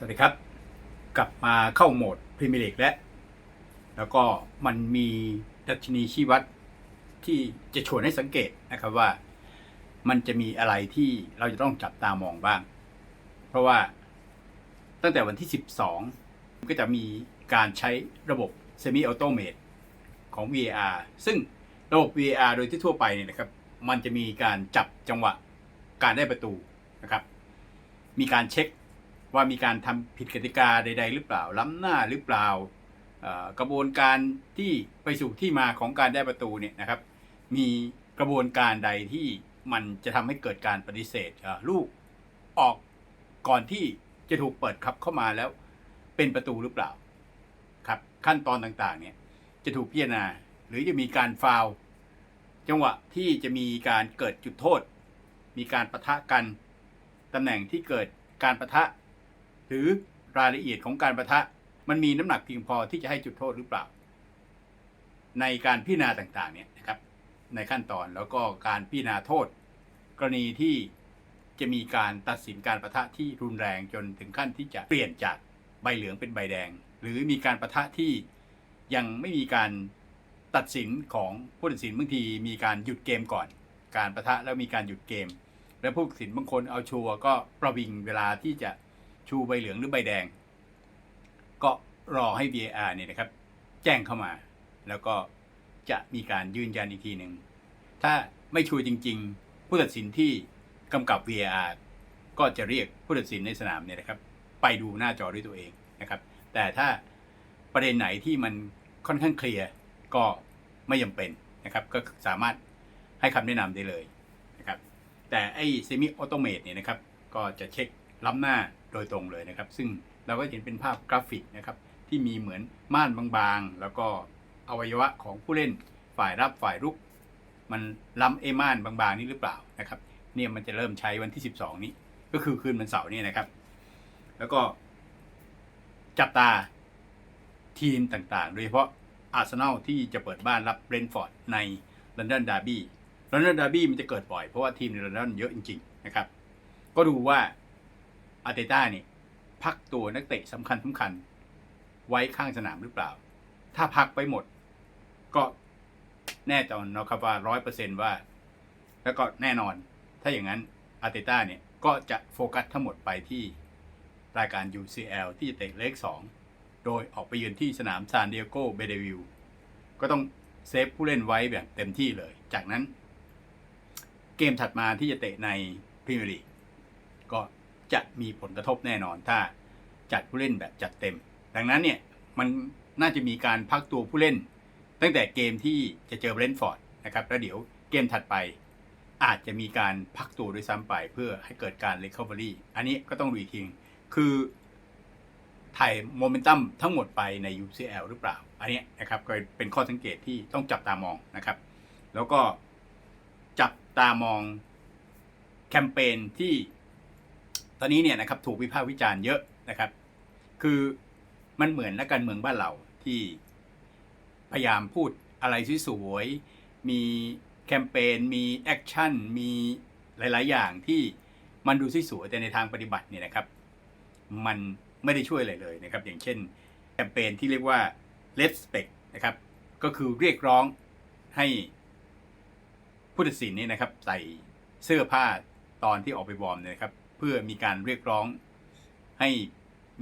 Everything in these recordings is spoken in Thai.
สวัสดีครับ กลับมาเข้าโหมดพรีเมียร์ลีกแล้ว แล้วก็มันมีดัชนีชี้วัดที่จะชวนให้สังเกตนะครับว่า มันจะมีอะไรที่เราจะต้องจับตามองบ้าง เพราะว่าตั้งแต่วันที่ 12 ก็จะมีการใช้ระบบ Semi Automate ของ VAR ซึ่งระบบ VAR โดยทั่วไปเนี่ยนะครับ มันจะมีการจับจังหวะการได้ประตูนะครับ มีการเช็ค ว่ามีการทำผิดกติกาใด ๆ หรือเปล่า ล้ำหน้าหรือเปล่ากระบวนการที่ไปสู่ที่มาของการได้ประตูเนี่ยนะครับ มีกระบวนการใดที่มันจะทำให้เกิดการปฏิเสธลูกออกก่อนที่จะถูกเปิดขับเข้ามาแล้วเป็นประตูหรือเปล่าครับขั้นตอนต่างๆเนี่ยจะถูกพิจารณาหรือจะมีการฟาวจังหวะที่จะมีการเกิดจุดโทษ มีการประทะกันตำแหน่งที่เกิดการประทะ หรือรายละเอียดของการประทะ มันมีน้ำหนักเพียงพอที่จะให้จุดโทษหรือเปล่า ในการพิจารณาต่างๆเนี่ยนะครับ ในขั้นตอนแล้วก็การพิจารณาโทษ กรณีที่จะมีการตัดสินการประทะที่รุนแรงจนถึงขั้นที่จะเปลี่ยนจากใบเหลืองเป็นใบแดง หรือมีการประทะที่ยังไม่มีการตัดสินของผู้ตัดสินบางทีมีการหยุดเกมก่อน การประทะแล้วมีการหยุดเกม และผู้ตัดสินบางคนเอาชัวร์ก็ประวิงเวลาที่จะ ชูใบเหลืองหรือใบแดง ก็รอให้ VAR เนี่ยนะครับ แจ้งเข้ามา แล้วก็จะมีการยืนยันอีกทีหนึ่ง ถ้าไม่ชัวร์จริง ๆ ผู้ตัดสินที่กำกับ VAR ก็จะเรียกผู้ตัดสินในสนามเนี่ยนะครับ ไปดูหน้าจอด้วยตัวเองนะครับ แต่ถ้าประเด็นไหนที่มันค่อนข้างเคลียร์ก็ไม่จำเป็นนะครับ ก็สามารถให้คำแนะนำได้เลยนะครับ แต่ไอ้ semi automate เนี่ยนะครับ ก็จะเช็คล้ำหน้า โดยตรงเลยนะครับ ซึ่งเราก็เห็นเป็นภาพกราฟิกนะครับที่มีเหมือนม่านบางๆ แล้วก็อวัยวะของผู้เล่นฝ่ายรับฝ่ายรุก มันล้ำไอ้ม่านบางๆ นี้หรือเปล่านะครับเนี่ยมันจะเริ่มใช้วันที่ 12 นี้ ก็คือคืนวันเสาร์นี่นะครับ แล้วก็จับตาทีมต่างๆ โดยเฉพาะอาร์เซนอลที่จะเปิดบ้านรับเบรนฟอร์ดในลอนดอนดาร์บี้ลอนดอนดาร์บี้มันจะเกิดบ่อยเพราะว่าทีมในลอนดอนเยอะจริงๆนะครับ ก็ดูว่า อาร์เตต้าเนี่ยพักตัวนักเตะสำคัญสำคัญ ไว้ข้างสนามหรือเปล่า ถ้าพักไปหมด ก็แน่นอนนะครับว่าร้อยเปอร์เซนว่า แล้วก็แน่นอน ถ้าอย่างนั้นอาร์เตต้าเนี่ยก็จะโฟกัสทั้งหมดไปที่รายการ UCL ที่จะเตะเลข2โดยออกไปยืนที่สนามซานดิเอโกเบเดวิลก็ต้องเซฟผู้เล่นไว้แบบเต็มที่เลย จากนั้น เกมถัดมาที่จะเตะในพรีเมียร์ลีกก็ จะมีผลกระทบแน่นอนถ้าจัดผู้เล่นแบบจัดเต็ม ดังนั้นเนี่ยมันน่าจะมีการพักตัวผู้เล่น ตั้งแต่เกมที่จะเจอเบรนท์ฟอร์ดนะครับแล้วเดี๋ยวเกมถัดไป อาจจะมีการพักตัวด้วยซ้ำไปเพื่อให้เกิดการ Recovery อันนี้ก็ต้องดูอีกทีนึงคือถ่ายโมเมนตัมทั้งหมดไปใน UCL หรือเปล่า อันนี้นะครับก็เป็นข้อสังเกตที่ต้องจับตามองนะครับ แล้วก็จับตามองแคมเปญที่ ตอนนี้เนี่ยนะครับถูกวิพากษ์วิจารณ์เยอะนะครับ คือมันเหมือนนักการเมืองบ้านเราที่พยายามพูดอะไรสวยๆมีแคมเปญมีแอคชั่นมีหลาย ๆ อย่างที่มันดูสวยๆแต่ในทางปฏิบัติเนี่ยนะครับ มันไม่ได้ช่วยอะไรเลยนะครับ อย่างเช่นแคมเปญที่เรียกว่า respect นะครับ ก็คือเรียกร้องให้ผู้ตัดสินเนี่ยนะครับ ใส่เสื้อผ้าตอนที่ออกไปวอร์มเนี่ยนะครับ เพื่อมีการเรียกร้อง ให้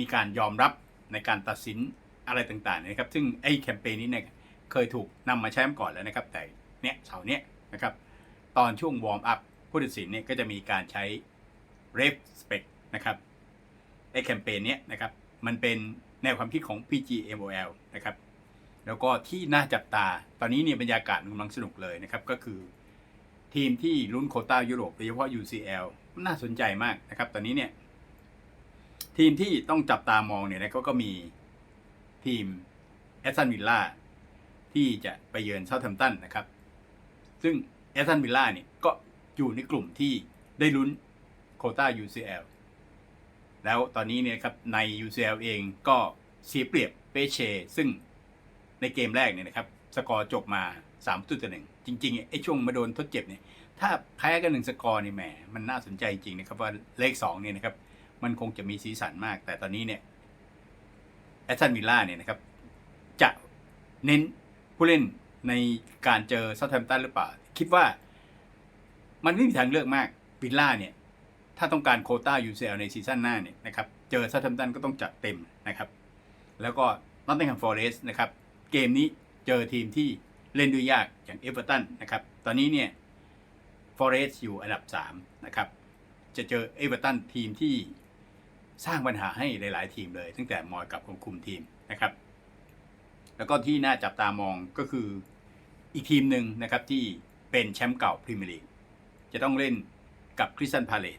มีการยอมรับในการตัดสินอะไรต่างๆนะครับ ซึ่งไอ้แคมเปญนี้เนี่ยเคยถูกนำมาใช้มาก่อนแล้วนะครับ แต่เนี่ยเสาเนี้ยนะครับ ตอนช่วงวอร์มอัพผู้ตัดสินเนี่ยก็จะมีการใช้ respect นะครับไอ้แคมเปญเนี้ยนะครับ มันเป็นแนวความคิดของ PGMOL นะครับ แล้วก็ที่น่าจับตาตอนนี้เนี่ยบรรยากาศกำลังสนุกเลยนะครับ ก็คือ ทีมที่ลุ้นโคต้ายุโรปโดยเฉพาะ UCL น่าสนใจมากนะครับ ตอนนี้เนี่ย ทีมที่ต้องจับตามองเนี่ยนะก็ก็มีทีมแอสตันวิลล่าที่จะไปเยือนเซาท์แฮมป์ตันนะครับ ซึ่งแอสตันวิลล่าเนี่ยก็อยู่ในกลุ่มที่ได้ลุ้นโคต้า UCL แล้วตอนนี้เนี่ยครับใน UCL เองก็เสียเปรียบเปเช ซึ่งในเกมแรกเนี่ยนะครับ สกอร์จบมา 3ตัวต่อหนึ่งจริงๆไอ้ช่วงมาโดนทดเจ็บเนี่ยถ้าแพ้กันหนึ่งสกอร์นี่แหมมันน่าสนใจจริงนะครับว่าเลข2เนี่ยนะครับมันคงจะมีสีสันมาก แต่ตอนนี้เนี่ยแอตตันวิลล่าเนี่ยนะครับจะเน้นผู้เล่นในการเจอเซาท์แฮมป์ตันหรือเปล่า คิดว่ามันไม่มีทางเลือกมากวิลล่าเนี่ยถ้าต้องการโคต้า UCL ในซีซั่นหน้าเนี่ยนะครับเจอเซาท์แฮมป์ตันก็ต้องจัดเต็มนะครับ แล้วก็นอตติงแฮมฟอเรสต์นะครับเกมนี้เจอทีมที่ เล่นด้วยยากอย่างเอเวอร์ตันนะครับ ตอนนี้เนี่ยฟอเรสต์อยู่อันดับ 3 นะครับ จะเจอเอเวอร์ตันทีมที่สร้างปัญหาให้หลาย ๆ ทีมเลย ตั้งแต่มอยกับคนคุมทีมนะครับ แล้วก็ที่น่าจับตามองก็คืออีกทีมหนึ่งนะครับที่เป็นแชมป์เก่าพรีเมียร์ลีกจะต้องเล่นกับคริสตันพาเลต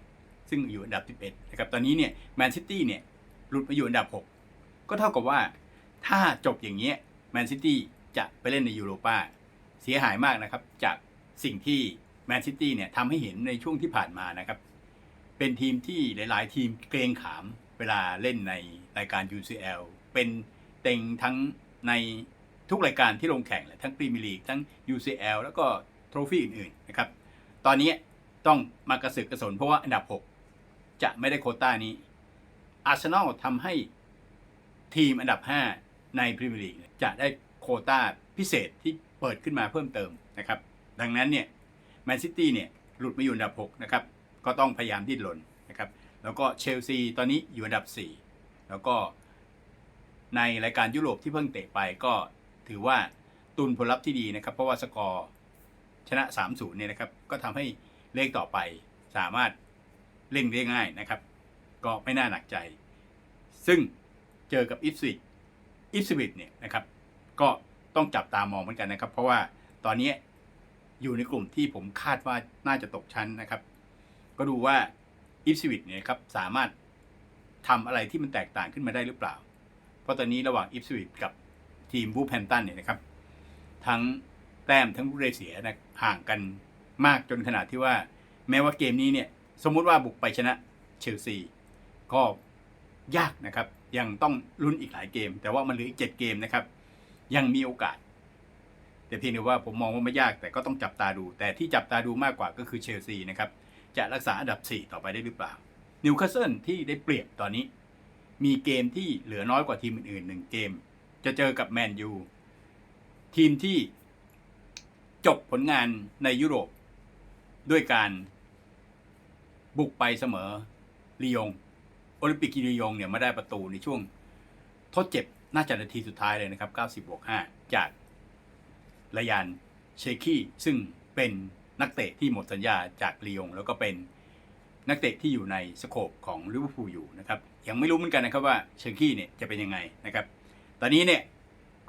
ซึ่งอยู่อันดับ 11 นะครับ ตอนนี้เนี่ยแมนซิตี้เนี่ยหลุดมาอยู่อันดับ 6 ก็เท่ากับว่าถ้าจบอย่างเงี้ยแมนซิตี้ จะไปเล่นในยูโรปาเสียหายมากนะครับ จากสิ่งที่แมนซิตี้เนี่ยทำให้เห็นในช่วงที่ผ่านมานะครับ เป็นทีมที่หลาย ๆ ทีมเกรงขามเวลาเล่นในรายการ UCL เป็นเต็งทั้งในทุกรายการที่ลงแข่งเลยทั้งพรีเมียร์ลีกทั้ง UCL แล้วก็โทรฟี่อื่น ๆ นะครับ ตอนนี้ต้องมากระสือกกระสนเพราะว่าอันดับ 6 จะไม่ได้โคต้านี้ อาร์เซนอลทำให้ทีมอันดับ 5 ในพรีเมียร์ลีกจะได้ โควต้าพิเศษที่เปิดขึ้นมาเพิ่มเติมนะครับ ดังนั้นเนี่ยแมนซิตี้เนี่ยหลุดมาอยู่อันดับ 6 นะครับ ก็ต้องพยายามดิ้นรนนะครับ แล้วก็เชลซีตอนนี้อยู่อันดับ 4 แล้วก็ในรายการยุโรปที่เพิ่งเตะไปก็ถือว่าตุนผลลัพธ์ที่ดีนะครับ เพราะว่าสกอร์ชนะ 3-0 เนี่ยนะครับ ก็ทำให้เลขต่อไปสามารถเล่นได้ง่ายนะครับ ก็ไม่น่าหนักใจ ซึ่งเจอกับอิฟสวิตอิฟสวิตเนี่ยนะครับ ก็ต้องจับตามองเหมือนกันนะครับ เพราะว่าตอนนี้อยู่ในกลุ่มที่ผมคาดว่าน่าจะตกชั้นนะครับ ก็ดูว่าอิฟสวิตเนี่ยครับสามารถทำอะไรที่มันแตกต่างขึ้นมาได้หรือเปล่า เพราะตอนนี้ระหว่างอิฟสวิตกับทีมบูแพนตันเนี่ยนะครับ ทั้งแต้มทั้งผู้ได้เสียนะห่างกันมากจนขนาดที่ว่า แม้ว่าเกมนี้เนี่ยสมมุติว่าบุกไปชนะเชลซีก็ยากนะครับ ยังต้องลุ้นอีกหลายเกม แต่ว่ามันเหลืออีกเจ็ดเกมนะครับ ยังมีโอกาส แต่เพียงแต่ว่าผมมองว่าไม่ยากแต่ก็ต้องจับตาดู แต่ที่จับตาดูมากกว่าก็คือเชลซีนะครับ จะรักษาอันดับ 4 ต่อไปได้หรือเปล่านิวคาสเซิลที่ได้เปรียบตอนนี้ มีเกมที่เหลือน้อยกว่าทีมอื่นๆหนึ่งเกม จะเจอกับแมนยูทีมที่จบผลงานในยุโรป ด้วยการบุกไปเสมอลียงโอลิมปิกลียงเนี่ยมาได้ประตูในช่วงทดเจ็บน่าจะนาทีสุดท้ายเลยนะครับ 90บวก5จากรยานเชคีซึ่งเป็นนักเตะที่หมดสัญญาจากลียง แล้วก็เป็นนักเตะที่อยู่ในสโคปของลิเวอร์พูลอยู่นะครับ ยังไม่รู้เหมือนกันนะครับว่าเชคีเนี่ยจะเป็นยังไงนะครับ ตอนนี้เนี่ย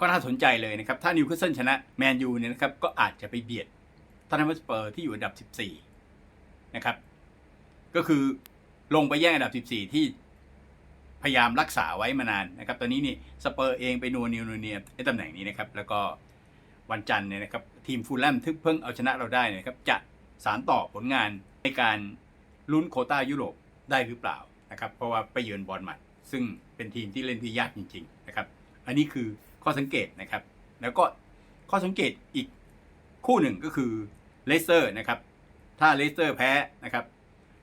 ก็น่าสนใจเลยนะครับ ถ้านิวคาสเซิลชนะแมนยูเนี่ยนะครับก็อาจจะไปเบียดทอตแนมสเปอร์ที่อยู่อันดับ 14 นะครับ ก็คือลงไปแย่งอันดับ 14 ที่ พยายามรักษาไว้มานานนะครับ ตอนนี้นี่สเปอร์เองไปนัวนิวนเนียในตำแหน่งนี้นะครับ แล้วก็วันจันทร์เนี่ยนะครับทีมฟูลแลมที่เพิ่งเอาชนะเราได้นะครับจะสารต่อผลงานในการลุ้นโคต้ายุโรปได้หรือเปล่านะครับ เพราะว่าไปเยือนบอลหมัด ซึ่งเป็นทีมที่เล่นที่ยากจริง ๆ นะครับ อันนี้คือข้อสังเกตนะครับ แล้วก็ข้อสังเกตอีกคู่หนึ่งก็คือเลสเตอร์นะครับ ถ้าเลสเตอร์แพ้นะครับ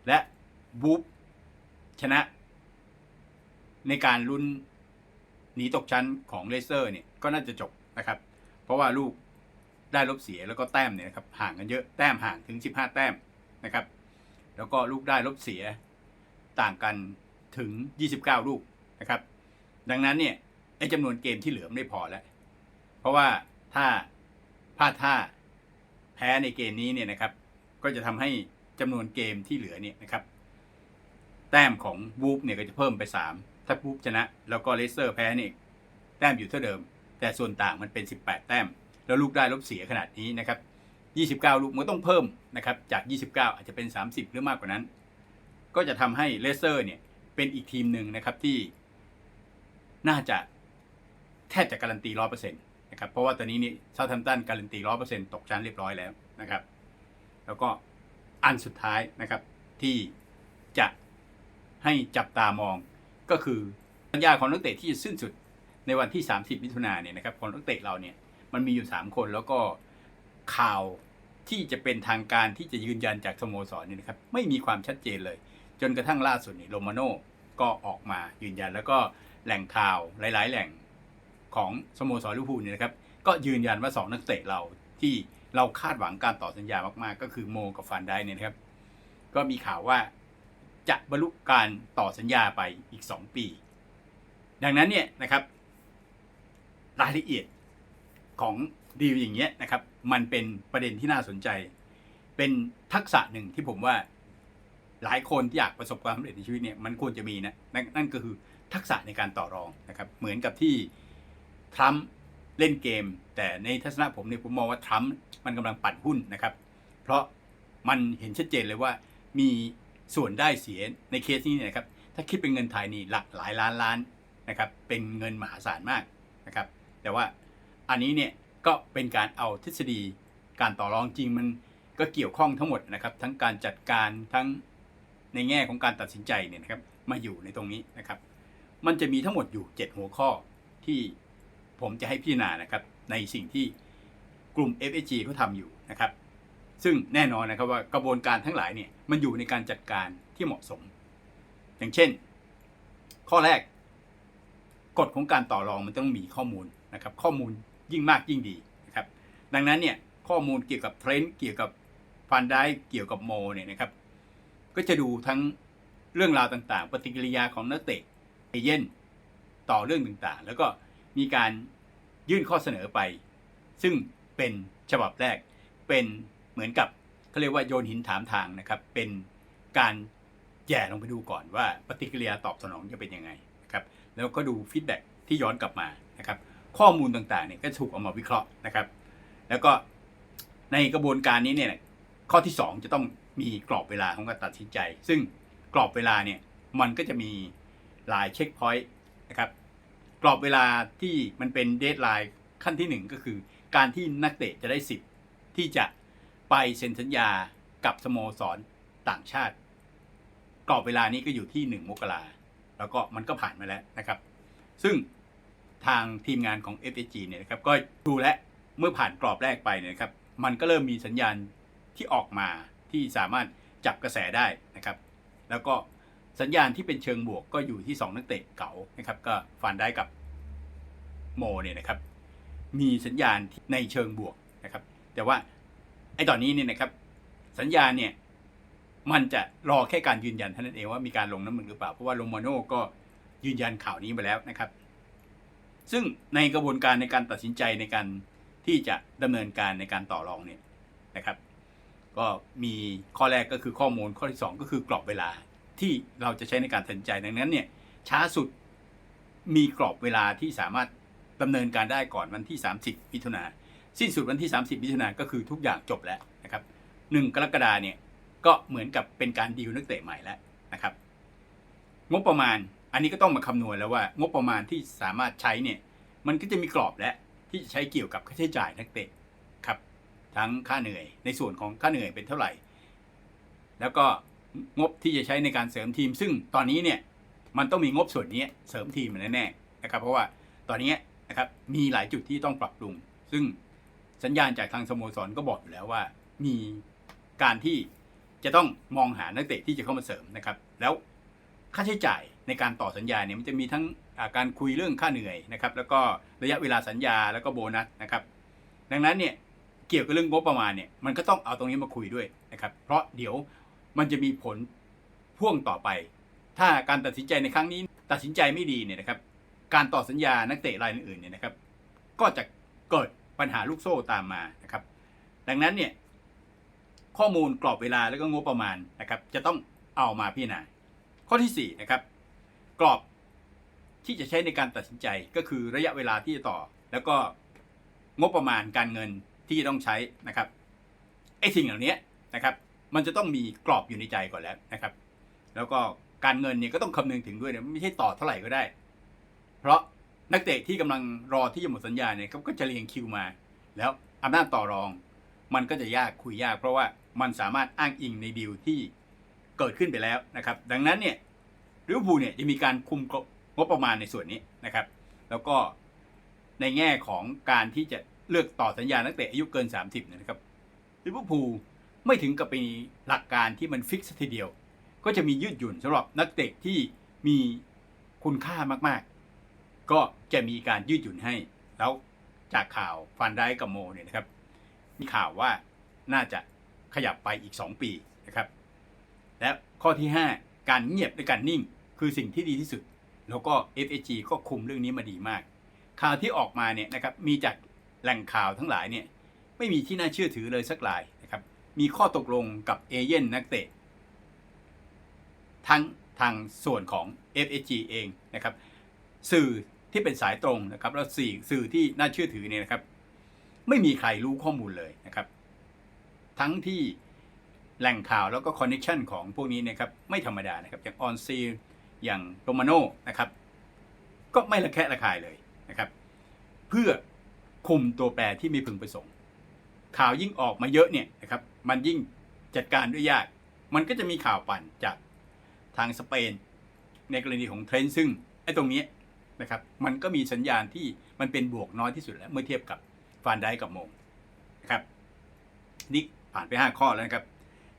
และบูฟชนะ ในการลุ้นหนีตกชั้นของเลเตอร์เนี่ยก็น่าจะจบนะครับ เพราะว่าลูกได้ลบเสียแล้วก็แต้มเนี่ยนะครับห่างกันเยอะแต้มห่างถึง 15 แต้มนะครับ แล้วก็ลูกได้ลบเสียต่างกันถึง 29 ลูกนะครับ ดังนั้นเนี่ยไอ้จำนวนเกมที่เหลือไม่พอแล้ว เพราะว่าถ้าพลาดท่าแพ้ในเกมนี้เนี่ยนะครับ ก็จะทำให้จำนวนเกมที่เหลือเนี่ยนะครับ แต้มของวูฟเนี่ยก็จะเพิ่มไป 3 ถ้าวูฟชนะ แล้วก็เลสเตอร์แพ้เนี่ยแต้มอยู่เท่าเดิม แต่ส่วนต่างมันเป็น 18 แต้ม แล้วลูกได้ลบเสียขนาดนี้นะครับ 29 ลูกมันต้องเพิ่มนะครับจาก 29 อาจจะเป็น 30 หรือมากกว่านั้น ก็จะทำให้เลสเตอร์เนี่ยเป็นอีกทีมหนึ่งนะครับที่น่าจะแทบจะการันตี100%นะครับเพราะว่าตอนนี้นี่เซาท์แฮมป์ตันการันตี100%ตกชั้นเรียบร้อยแล้วนะครับ แล้วก็อันสุดท้ายนะครับที่จะให้จับตามอง ก็คือสัญญาของนักเตะที่จะสิ้นสุดในวันที่ 30 มิถุนาเนี่ยนะครับของนักเตะเราเนี่ยมันมีอยู่ 3 คนแล้วก็ข่าวที่จะเป็นทางการที่จะยืนยันจากสโมสรเนี่ยนะครับไม่มีความชัดเจนเลย จนกระทั่งล่าสุดนี่โรมาโน่ก็ออกมายืนยัน แล้วก็แหล่งข่าวหลาย ๆ แหล่งของสโมสรลิเวอร์พูลเนี่ยนะครับก็ยืนยันว่าสองนักเตะเราที่เราคาดหวังการต่อสัญญามาก ๆ ก็คือโมกับฟันได้เนี่ยนะครับ ก็มีข่าวว่า จะบรรลุการต่อสัญญาไปอีก 2 ปี ดังนั้นเนี่ยนะครับ รายละเอียดของดีลอย่างเงี้ยนะครับ มันเป็นประเด็นที่น่าสนใจ เป็นทักษะหนึ่งที่ผมว่าหลายคนที่อยากประสบความสำเร็จในชีวิตเนี่ยมันควรจะมีนะนั่นนั่นก็คือทักษะในการต่อรองนะครับ เหมือนกับที่ทรัมป์เล่นเกม แต่ในทัศนะผมเนี่ยผมมองว่าทรัมป์มันกำลังปั่นหุ้นนะครับ เพราะมันเห็นชัดเจนเลยว่ามี ส่วนได้เสียในเคสนี้เนี่ยนะครับถ้าคิดเป็นเงินไทยนี่หลักหลายล้านล้านนะครับเป็นเงินมหาศาลมากนะครับแต่ว่าอันนี้เนี่ยก็เป็นการเอาทฤษฎีการต่อรองจริงมันก็เกี่ยวข้องทั้งหมดนะครับ ทั้งการจัดการทั้งในแง่ของการตัดสินใจเนี่ยนะครับมาอยู่ในตรงนี้นะครับ มันจะมีทั้งหมดอยู่ 7 หัวข้อที่ผมจะให้พิจารณานะครับในสิ่งที่กลุ่ม FSG เขาทำอยู่นะครับ ซึ่งแน่นอนนะครับว่ากระบวนการทั้งหลายเนี่ย มันอยู่ในการจัดการที่เหมาะสม อย่างเช่น ข้อแรกกฎของการต่อรองมันต้องมีข้อมูลนะครับ ข้อมูลยิ่งมากยิ่งดีนะครับ ดังนั้นเนี่ยข้อมูลเกี่ยวกับเทรนด์เกี่ยวกับฟันได้เกี่ยวกับโมเนี่ยนะครับ ก็จะดูทั้งเรื่องราวต่างๆ ปฏิกิริยาของนักเตะเอเย่นต่อเรื่องต่างๆ แล้วก็มีการยื่นข้อเสนอไป ซึ่งเป็นฉบับแรกเป็นเหมือนกับ เขาเรียกว่าโยนหินถามทางนะครับ เป็นการแย่ลงไปดูก่อนว่าปฏิกิริยาตอบสนองจะเป็นยังไงนะครับ แล้วก็ดูฟีดแบ็กที่ย้อนกลับมานะครับ ข้อมูลต่างๆเนี่ยก็ถูกเอามาวิเคราะห์นะครับ แล้วก็ในกระบวนการนี้เนี่ยข้อที่ 2 จะต้องมีกรอบเวลาของการตัดสินใจ ซึ่งกรอบเวลาเนี่ยมันก็จะมีหลายเช็คพอยต์นะครับ กรอบเวลาที่มันเป็นเดทไลน์ขั้นที่ 1 ก็คือ การที่นักเตะจะได้สิทธิ์ที่จะ ไปเซ็นสัญญากับสโมสรต่างชาติ กรอบเวลานี้ก็อยู่ที่ 1 มกราแล้วก็มันก็ผ่านมาแล้วนะครับ ซึ่งทางทีมงานของ FSG เนี่ยนะครับก็ดูแลเมื่อผ่านกรอบแรกไปเนี่ยนะครับ มันก็เริ่มมีสัญญาณที่ออกมาที่สามารถจับกระแสได้นะครับ แล้วก็สัญญาณที่เป็นเชิงบวกก็อยู่ที่ 2 นักเตะเก่านะครับ ก็ฟันได้กับโมเนี่ยนะครับ มีสัญญาณในเชิงบวกนะครับ แต่ว่า ไอ้ตอนนี้เนี่ยนะครับ สัญญาเนี่ยมันจะรอแค่การยืนยันเท่านั้นเองว่ามีการลงน้ำมันหรือเปล่า เพราะว่าโรมาโนก็ยืนยันข่าวนี้ไปแล้วนะครับ ซึ่งในกระบวนการในการตัดสินใจในการที่จะดำเนินการในการต่อรองเนี่ยนะครับ ก็มีข้อแรกก็คือข้อมูลข้อที่ 2 ก็คือกรอบเวลาที่เราจะใช้ในการตัดสินใจดังนั้นเนี่ยช้าสุดมีกรอบเวลาที่สามารถดำเนินการได้ก่อนวันที่ 30มิถุนา สิ้นสุดวันที่ 30 มิถุนายนก็คือทุกอย่างจบแล้วนะครับหนึ่งกรกฎาเนี่ยก็เหมือนกับเป็นการดีลนักเตะใหม่แล้วนะครับ งบประมาณอันนี้ก็ต้องมาคำนวณแล้วว่างบประมาณที่สามารถใช้เนี่ยมันก็จะมีกรอบและที่จะใช้เกี่ยวกับค่าใช้จ่ายนักเตะครับ ทั้งค่าเหนื่อยในส่วนของค่าเหนื่อยเป็นเท่าไหร่ แล้วก็งบที่จะใช้ในการเสริมทีม ซึ่งตอนนี้เนี่ยมันต้องมีงบส่วนนี้เสริมทีมแน่ๆนะครับ เพราะว่าตอนนี้นะครับมีหลายจุดที่ต้องปรับปรุง ซึ่ง สัญญาณจากทางสโมสรก็บอกอยู่แล้วว่า มีการที่จะต้องมองหานักเตะที่จะเข้ามาเสริมนะครับ แล้วค่าใช้จ่ายในการต่อสัญญาเนี่ยมันจะมีทั้งการคุยเรื่องค่าเหนื่อยนะครับ แล้วก็ระยะเวลาสัญญาแล้วก็โบนัสนะครับ ดังนั้นเนี่ยเกี่ยวกับเรื่องงบประมาณเนี่ยมันก็ต้องเอาตรงนี้มาคุยด้วยนะครับ เพราะเดี๋ยวมันจะมีผลพ่วงต่อไป ถ้าการตัดสินใจในครั้งนี้ ตัดสินใจไม่ดีเนี่ยนะครับ การต่อสัญญานักเตะรายอื่นๆเนี่ยนะครับ ก็จะเกิด ปัญหาลูกโซ่ตามมานะครับ ดังนั้นเนี่ยข้อมูลกรอบเวลาแล้วก็งบประมาณนะครับ จะต้องเอามาพิจารณาข้อที่4นะครับ กรอบที่จะใช้ในการตัดสินใจก็คือระยะเวลาที่จะต่อ แล้วก็งบประมาณการเงินที่ต้องใช้นะครับไอ้สิ่งเหล่านี้นะครับ มันจะต้องมีกรอบอยู่ในใจก่อนแล้วนะครับ แล้วก็การเงินเนี่ยก็ต้องคำนึงถึงด้วยนะไม่ใช่ต่อเท่าไหร่ก็ได้ เพราะ นักเตะที่กำลังรอที่จะหมดสัญญาเนี่ยเขาก็จะเรียงคิวมา แล้วอำนาจต่อรอง มันก็จะยากคุยยาก เพราะว่ามันสามารถอ้างอิงในดีลที่เกิดขึ้นไปแล้วนะครับ ดังนั้นเนี่ยลิเวอร์พูลเนี่ยจะมีการคุมงบประมาณในส่วนนี้นะครับ แล้วก็ในแง่ของการที่จะเลือกต่อสัญญานักเตะอายุเกิน 30เนี่ยนะครับลิเวอร์พูลไม่ถึงกับมีหลักการที่มันฟิกซ์ทีเดียว ก็จะมียืดหยุ่นสำหรับนักเตะที่มีคุณค่ามากๆ ก็จะมีการยืดหยุ่นให้ แล้วจากข่าวฟันได้กับโมเนี่ยนะครับ มีข่าวว่าน่าจะขยับไปอีก 2 ปีนะครับ และข้อที่ 5 การเงียบและการนิ่งคือสิ่งที่ดีที่สุด แล้วก็ FAG ก็คุมเรื่องนี้มาดีมาก ข่าวที่ออกมาเนี่ยนะครับมีจากแหล่งข่าวทั้งหลายเนี่ยไม่มีที่น่าเชื่อถือเลยสักรายนะครับ มีข้อตกลงกับเอเย่นนักเตะทั้งทางส่วนของ FAG เองนะครับ สื่อ ที่เป็นสายตรงนะครับ แล้วสื่สื่อที่น่าเชื่อถือเนี่ยนะครับ ไม่มีใครรู้ข้อมูลเลยนะครับ ทั้งที่แหล่งข่าวแล้วก็คอนเน t ชันของพวกนี้นะครับไม่ธรรมดานะครับ อย่างออนซีอย่างโรมาโนนะครับ ก็ไม่ระแคะระคายเลยนะครับ เพื่อคุมตัวแปรที่มีพึงประสงค์ ข่าวยิ่งออกมาเยอะเนี่ยนะครับ มันยิ่งจัดการด้วยยาก มันก็จะมีข่าวปั่นจากทางสเปน ในกรณีของเทรนซึ่งไอ้ตรงนี้ นะครับมันก็มีสัญญาณที่มันเป็นบวกน้อยที่สุดแล้ว เมื่อเทียบกับฟานไดกับโมงนะครับนี่ผ่านไป 5 ข้อแล้วนะครับ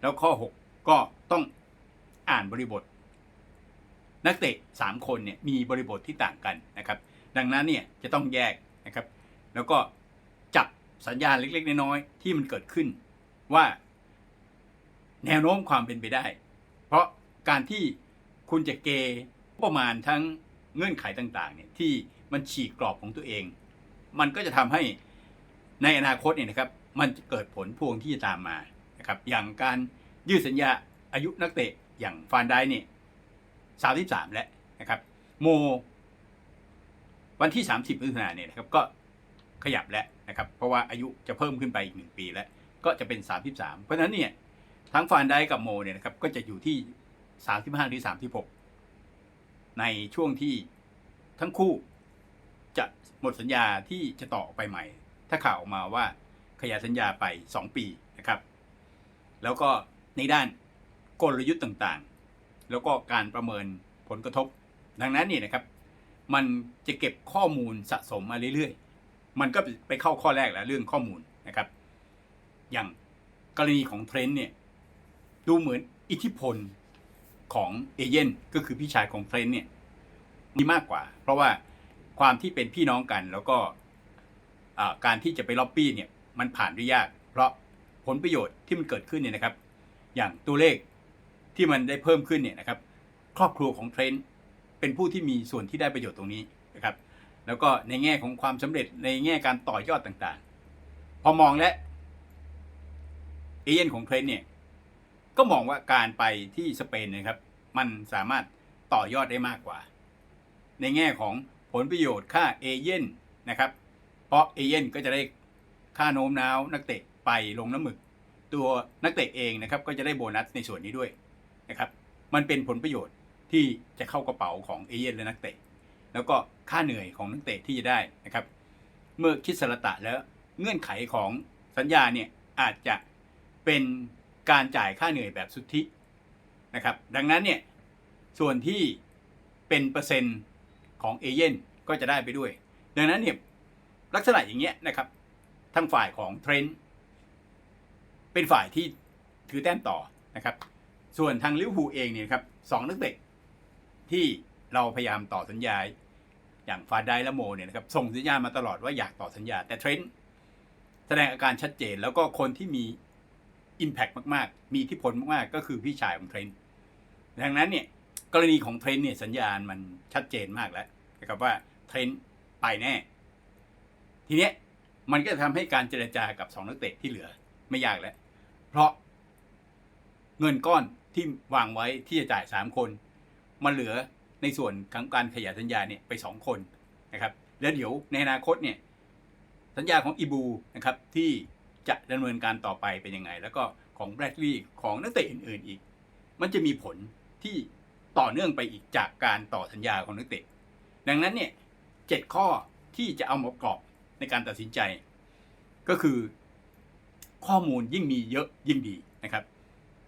แล้วข้อ 6 ก็ต้องอ่านบริบท นักเตะ 3 คนเนี่ยมีบริบทที่ต่างกันนะครับ ดังนั้นเนี่ยจะต้องแยกนะครับ แล้วก็จับสัญญาณเล็ก ๆ น้อยๆที่มันเกิดขึ้นว่าแนวโน้มความเป็นไปได้ เพราะการที่คุณจะเกประมาณทั้ง เงื่อนไขต่างๆเนี่ยที่มันฉีกกรอบของตัวเอง มันก็จะทำให้ในอนาคตเนี่ยนะครับมันจะเกิดผลพวงที่จะตามมานะครับอย่างการยืดสัญญาอายุนักเตะอย่างฟานได้เนี่ยสามสิบสามแล้วนะครับโมวันที่ 30มิถุนายนเนี่ยนะครับก็ขยับแล้วนะครับเพราะว่าอายุจะเพิ่มขึ้นไปอีกหนึ่งปีแล้ว ก็จะเป็น 33 เพราะฉะนั้นเนี่ยทั้งฟานได้กับโมเนี่ยนะครับก็จะอยู่ที่ 35หรือ36 ในช่วงที่ทั้งคู่จะหมดสัญญาที่จะต่อไปใหม่ ถ้าข่าวออกมาว่าขยายสัญญาไป 2 ปีนะครับ แล้วก็ในด้านกลยุทธ์ต่างๆ แล้วก็การประเมินผลกระทบ ดังนั้นนี่นะครับ มันจะเก็บข้อมูลสะสมมาเรื่อยๆ มันก็ไปเข้าข้อแรกแล้วเรื่องข้อมูลนะครับ อย่างกรณีของเทรนด์เนี่ยดูเหมือนอิทธิพล ของเอเย่นก็คือพี่ชายของเทรนด์เนี่ยมีมากกว่า เพราะว่าความที่เป็นพี่น้องกัน แล้วก็การที่จะไปล็อบบี้เนี่ยมันผ่านได้ยาก เพราะผลประโยชน์ที่มันเกิดขึ้นเนี่ยนะครับ อย่างตัวเลขที่มันได้เพิ่มขึ้นเนี่ยนะครับ ครอบครัวของเทรนด์เป็นผู้ที่มีส่วนที่ได้ประโยชน์ตรงนี้นะครับ แล้วก็ในแง่ของความสำเร็จในแง่การต่อยอดต่างๆ พอมองและเอเย่นของเทรนด์เนี่ย ก็มองว่าการไปที่สเปนนะครับ มันสามารถต่อยอดได้มากกว่า ในแง่ของผลประโยชน์ค่าเอเย่นนะครับ เพราะเอเย่นก็จะได้ค่าโน้มน้าวนักเตะไปลงน้ำหมึก ตัวนักเตะเองนะครับก็จะได้โบนัสในส่วนนี้ด้วยนะครับ มันเป็นผลประโยชน์ที่จะเข้ากระเป๋าของเอเย่นและนักเตะ แล้วก็ค่าเหนื่อยของนักเตะที่จะได้นะครับ เมื่อคิดสรตะแล้วเงื่อนไขของสัญญาเนี่ยอาจจะเป็น การจ่ายค่าเหนื่อยแบบสุทธินะครับดังนั้นเนี่ยส่วนที่เป็นเปอร์เซ็นต์ของเอเย่นก็จะได้ไปด้วย ดังนั้นเนี่ยลักษณะอย่างเงี้ยนะครับทางฝ่ายของเทรนด์เป็นฝ่ายที่ถือแต้มต่อนะครับ ส่วนทางลิเวอร์พูลเองเนี่ยครับสองนักเตะที่เราพยายามต่อสัญญาอย่างฟาไดและโมเนี่ยนะครับส่งสัญญามาตลอดว่าอยากต่อสัญญา แต่เทรนด์แสดงอาการชัดเจนแล้วก็คนที่มี Impact มากๆ มีอิทธิพลมากๆ ก็คือพี่ชายของเทรนด์ดังนั้นเนี่ยกรณีของเทรนด์เนี่ยสัญญาณมันชัดเจนมากแล้วนะครับว่าเทรนด์ไปแน่ ทีเนี้ยมันก็จะทำให้การเจรจากับสองนักเตะที่เหลือไม่ยากแล้ว เพราะเงินก้อนที่วางไว้ที่จะจ่ายสามคน มันเหลือในส่วนของการขยายสัญญาเนี่ยไปสองคนนะครับ แล้วเดี๋ยวในอนาคตเนี่ยสัญญาของอีบูนะครับที่ จะดำเนินการต่อไปเป็นยังไง แล้วก็ของแบรดลีย์ของนักเตะอื่นๆอีก มันจะมีผลที่ต่อเนื่องไปอีกจากการต่อสัญญาของนักเตะ ดังนั้นเนี่ยเจ็ดข้อที่จะเอามากรอบในการตัดสินใจ ก็คือข้อมูลยิ่งมีเยอะยิ่งดีนะครับ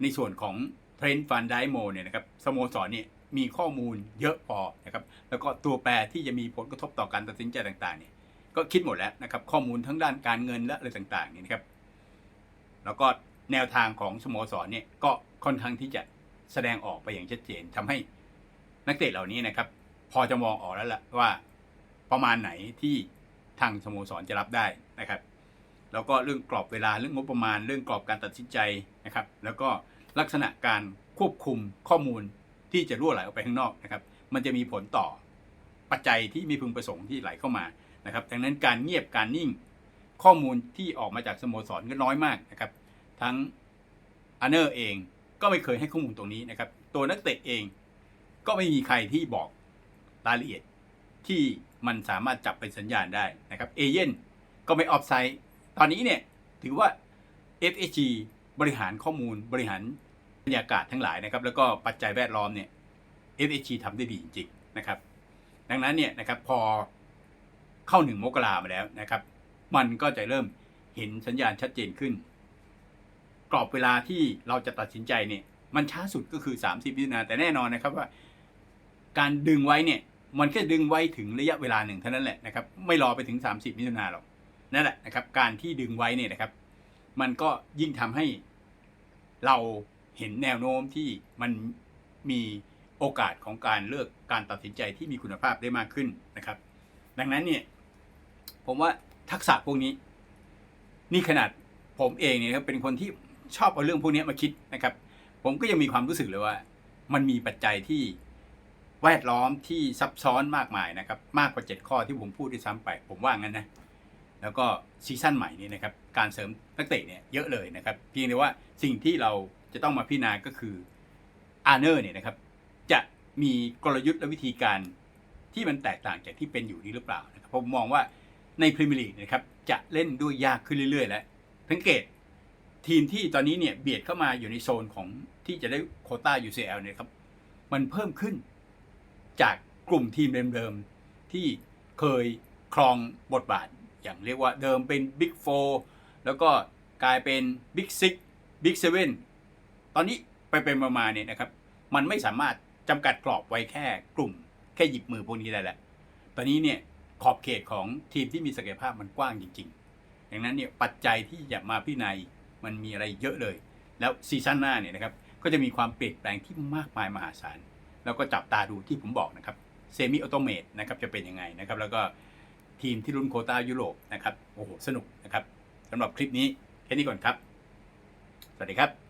ในส่วนของเทรนด์ฟันไดโมเนี่ยนะครับสโมสรเนี่ยมีข้อมูลเยอะพอนะครับแล้วก็ตัวแปรที่จะมีผลกระทบต่อการตัดสินใจต่างๆเนี่ย ก็คิดหมดแล้วนะครับ ข้อมูลทั้งด้านการเงินและอะไรต่างๆนี่นะครับ แล้วก็แนวทางของสโมสรเนี่ยก็ค่อนข้างที่จะแสดงออกไปอย่างชัดเจนทำให้นักเตะเหล่านี้นะครับ พอจะมองออกแล้วล่ะว่าประมาณไหนที่ทางสโมสรจะรับได้นะครับ แล้วก็เรื่องกรอบเวลาเรื่องงบประมาณ เรื่องกรอบการตัดสินใจนะครับ แล้วก็ลักษณะการควบคุมข้อมูลที่จะรั่วไหลออกไปข้างนอกนะครับ มันจะมีผลต่อปัจจัยที่มีพึงประสงค์ที่ไหลเข้ามา นะครับดังนั้นการเงียบการนิ่งข้อมูลที่ออกมาจากสโมสรก็น้อยมากนะครับ ทั้งอันเนอร์เองก็ไม่เคยให้ข้อมูลตรงนี้นะครับ ตัวนักเตะเองก็ไม่มีใครที่บอกรายละเอียดที่มันสามารถจับเป็นสัญญาณได้นะครับเอเย่นก็ไม่ออฟไซด์ตอนนี้เนี่ยถือว่า FSG บริหารข้อมูลบริหารบรรยากาศทั้งหลายนะครับ แล้วก็ปัจจัยแวดล้อมเนี่ย FSG ทำได้ดีจริงๆนะครับ ดังนั้นเนี่ยนะครับพอ เข้าหนึ่งมกรามาแล้วนะครับ มันก็จะเริ่มเห็นสัญญาณชัดเจนขึ้น กรอบเวลาที่เราจะตัดสินใจเนี่ย มันช้าสุดก็คือ 30มิถุนาแต่แน่นอนนะครับว่า การดึงไว้เนี่ยมันแค่ดึงไว้ถึงระยะเวลาหนึ่งเท่านั้นแหละนะครับ ไม่รอไปถึง 30มิถุนาหรอกนั่นแหละนะครับ การที่ดึงไว้เนี่ยนะครับ มันก็ยิ่งทำให้เราเห็นแนวโน้มที่มันมีโอกาสของการเลือกการตัดสินใจที่มีคุณภาพได้มากขึ้นนะครับ ดังนั้นเนี่ย ผมว่าทักษะพวกนี้ นี่ขนาดผมเองเนี่ยครับเป็นคนที่ชอบเอาเรื่องพวกนี้มาคิดนะครับ ผมก็ยังมีความรู้สึกเลยว่า มันมีปัจจัยที่แวดล้อมที่ซับซ้อนมากมายนะครับ มากกว่า7ข้อที่ผมพูดด้วยซ้ำไป ผมว่างั้นนะ แล้วก็ซีซั่นใหม่นี้นะครับ การเสริมนักเตะเนี่ยเยอะเลยนะครับ เพียงแต่ว่าสิ่งที่เราจะต้องมาพิจารณาก็คืออาร์เนอร์เนี่ยนะครับ จะมีกลยุทธ์และวิธีการที่มันแตกต่างจากที่เป็นอยู่นี้หรือเปล่านะครับผมมองว่า ในพรีเมียร์ลีกนะครับจะเล่นด้วยยากขึ้นเรื่อย ๆ แล้วสังเกตทีมที่ตอนนี้เนี่ยเบียดเข้ามาอยู่ในโซนของที่จะได้โคต้า UCL เนี่ยครับมันเพิ่มขึ้นจากกลุ่มทีมเดิมๆที่เคยครองบทบาท อย่างเรียกว่าเดิมเป็น Big 4 แล้วก็กลายเป็น Big 6 Big 7 ตอนนี้ไปเป็นมาเนี่ยนะครับมันไม่สามารถจำกัดกรอบไว้แค่กลุ่ม แค่หยิบมือพวกนี้ได้แล้วตอนนี้เนี่ย ขอบเขตของทีมที่มีศักยภาพมันกว้างจริงๆ ดังนั้นเนี่ยปัจจัยที่จะมาพิจารณาอีกมันมีอะไรเยอะเลย แล้วซีซั่นหน้าเนี่ยนะครับก็จะมีความเปลี่ยนแปลงที่มากมายมหาศาล แล้วก็จับตาดูที่ผมบอกนะครับเซมิออโตเมตนะครับจะเป็นยังไงนะครับ แล้วก็ทีมที่รุ่นโคต้ายุโรปนะครับโอ้โหสนุกนะครับสำหรับคลิปนี้แค่นี้ก่อนครับ สวัสดีครับ